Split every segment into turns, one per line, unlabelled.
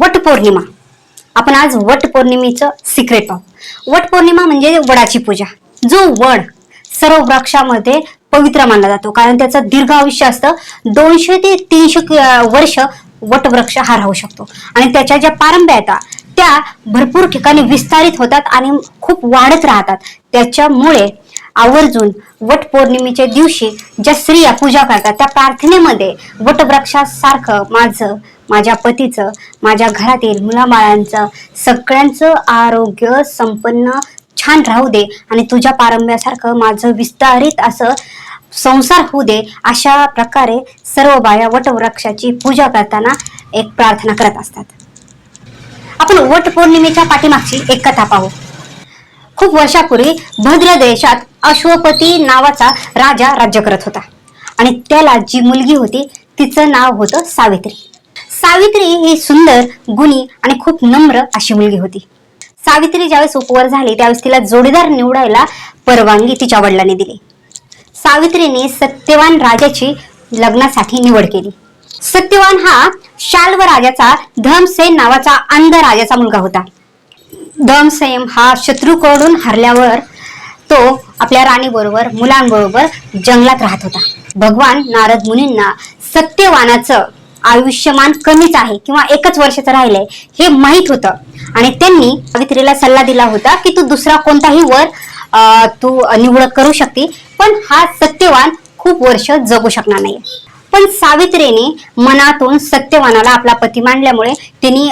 वटपौर्णिमा. आपण आज वटपौर्णिमेचं सिक्रेट पाहू. वटपौर्णिमा म्हणजे वडाची पूजा. जो वड सर्व वृक्षामध्ये पवित्र मानला जातो. कारण त्याचं दीर्घ आयुष्य असतं. दोनशे ते तीनशे वर्ष वटवृक्ष हा राहू शकतो. आणि त्याच्या ज्या पारंब्या येतात त्या भरपूर ठिकाणी विस्तारित होतात आणि खूप वाढत राहतात. त्याच्यामुळे आवर्जून वटपौर्णिमेच्या दिवशी ज्या स्त्रिया पूजा करतात त्या प्रार्थनेमध्ये वटवृक्षासारखं माझं माझ्या पतीचं माझ्या घरातील मुलाबाळांचं सगळ्यांचं आरोग्य संपन्न छान राहू दे आणि तुझ्या पारंब्यासारखं माझं विस्तारित असं संसार होऊ दे अशा प्रकारे सर्व बाया वटवृक्षाची पूजा करताना एक प्रार्थना करत असतात. आपण वट पौर्णिमेच्या पाठीमागची एक कथा पाहू. खूप वर्षापूर्वी भद्र देशात अश्वपती नावाचा राजा राज्य करत होता आणि त्याला जी मुलगी होती तिचं नाव होतं सावित्री. सावित्री ही सुंदर गुणी आणि खूप नम्र अशी मुलगी होती. सावित्री ज्यावेळेस उपवर झाली त्यावेळेस तिला जोडीदार निवडायला परवानगी तिच्या वडिलांनी दिली. सावित्रीने सत्यवान राजाची लग्नासाठी निवड केली. सत्यवान हा शाल्व राजाचा धमसेन नावाचा अंध राजाचा मुलगा होता. धमसेन हा शत्रूकडून हरल्यावर तो आपल्या राणीबरोबर मुलांबरोबर जंगलात राहत होता. भगवान नारद मुनींना सत्यवानाचं आयुष्यमान कमीच आहे किंवा एकच वर्षाचं राहिलंय हे माहीत होतं. आणि त्यांनी सावित्रीला सल्ला दिला होता की तू दुसरा कोणताही वर अं, तू निवड करू शकते पण हा सत्यवान खूप वर्ष जगू शकणार नाही पण सावित्रीने मनातून सत्यवानाला आपला पती मांडल्यामुळे तिने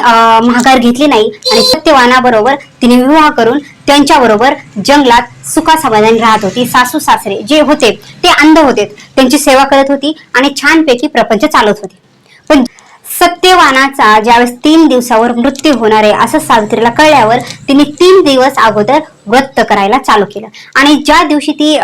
माघार घेतली नाही आणि सत्यवानाबरोबर तिने विवाह करून त्यांच्याबरोबर जंगलात सुखासमाधान राहत होती. सासू सासरे जे होते ते अंध होते. त्यांची सेवा करत होती आणि छानपैकी प्रपंच चालत होते. सत्यवानाचा ज्यावेळेस तीन दिवसावर मृत्यू होणार आहे असं सावित्रीला कळल्यावर तिने तीन दिवस अगोदर व्रत करायला चालू केलं. आणि ज्या दिवशी ती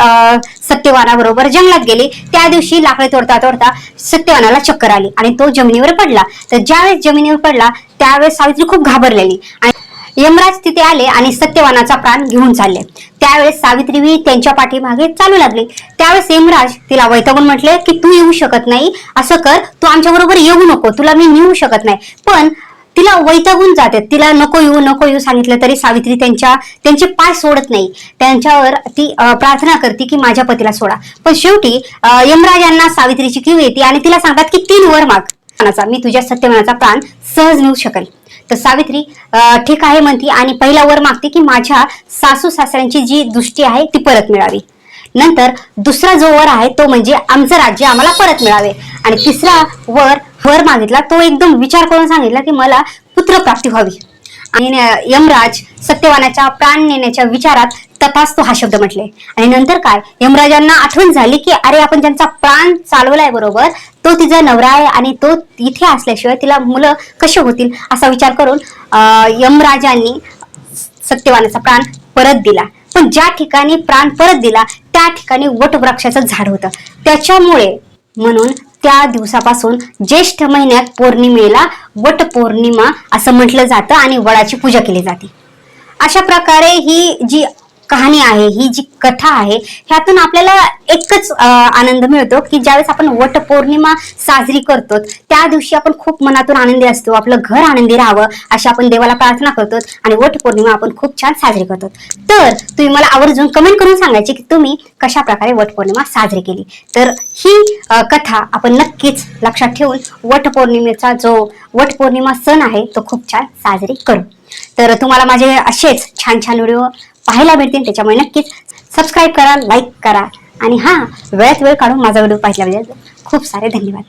सत्यवानाबरोबर जंगलात गेली त्या दिवशी लाकडे तोडता तोडता सत्यवानाला चक्कर आली आणि तो जमिनीवर पडला. तर ज्यावेळेस जमिनीवर पडला त्यावेळेस सावित्री खूप घाबरलेली आणि यमराज तिथे आले आणि सत्यवानाचा प्राण घेऊन चालले. त्यावेळेस सावित्रीवी त्यांच्या पाठीमागे चालू लागली. त्यावेळेस यमराज तिला वैतागून म्हटले की तू येऊ शकत नाही. असं कर. तू आमच्या बरोबर येऊ नको. तुला मी नेऊ शकत नाही. पण तिला वैतागून जाते. तिला नको येऊ नको येऊ सांगितलं तरी सावित्री त्यांच्या त्यांचे पाय सोडत नाही. त्यांच्यावर ती प्रार्थना करते की माझ्या पतीला सोडा. पण शेवटी यमराज यमराजांना सावित्रीची किव येते आणि तिला सांगतात की तीन वर माग. प्राणाचा मी तुझ्या सत्यवानाचा प्राण सहज नेऊ शकेल तर सावित्री ठीक आहे म्हणती आणि पहिला वर मागते की माझ्या सासू सासऱ्यांची जी दृष्टी आहे ती परत मिळावी. नंतर दुसरा जो वर आहे तो म्हणजे आमचं राज्य आम्हाला परत मिळावे. आणि तिसरा वर वर मागितला तो एकदम विचार करून सांगितला की मला पुत्रप्राप्ती व्हावी. आणि यमराज सत्यवानाच्या प्राण नेण्याच्या विचारात तपासतो हा शब्द म्हटले. आणि नंतर काय? यमराजांना आठवण झाली की अरे आपण ज्यांचा प्राण चालवलाय बरोबर तो तिचा नवरा आहे आणि तो इथे असल्याशिवाय तिला मुलं कशी होतील असा विचार करून यमराजांनी सत्यवानाचा प्राण परत दिला. पण ज्या ठिकाणी प्राण परत दिला त्या ठिकाणी वटवृक्षाचं झाड होतं. त्याच्यामुळे म्हणून त्या दिवसापासून ज्येष्ठ महिन्यात पौर्णिमेला वट पौर्णिमा असं म्हटलं जातं आणि वडाची पूजा केली जाते. अशा प्रकारे ही जी कहाणी आहे ही जी कथा आहे ह्यातून आपल्याला एकच आनंद मिळतो की ज्यावेळेस आपण वट पौर्णिमा साजरी करतो त्या दिवशी आपण खूप मनातून आनंदी असतो आपलं घर आनंदी राहावं अशी आपण देवाला प्रार्थना करतो आणि वट पौर्णिमा आपण खूप छान साजरी करतो. तर तुम्ही मला आवर्जून कमेंट करून सांगायचे की तुम्ही कशा प्रकारे वट पौर्णिमा साजरी केली. तर ही कथा आपण नक्कीच लक्षात ठेवून वट पौर्णिमेचा जो वट पौर्णिमा सण आहे तो खूप छान साजरी करू. तर तुम्हाला माझे असेच छान छान व्हिडिओ पाहायला भेटतील त्याच्यामुळे नक्कीच सबस्क्राईब करा लाईक करा. आणि हां वेळात वेळ काढून माझा व्हिडिओ पाहिला पाहिजे खूप सारे धन्यवाद.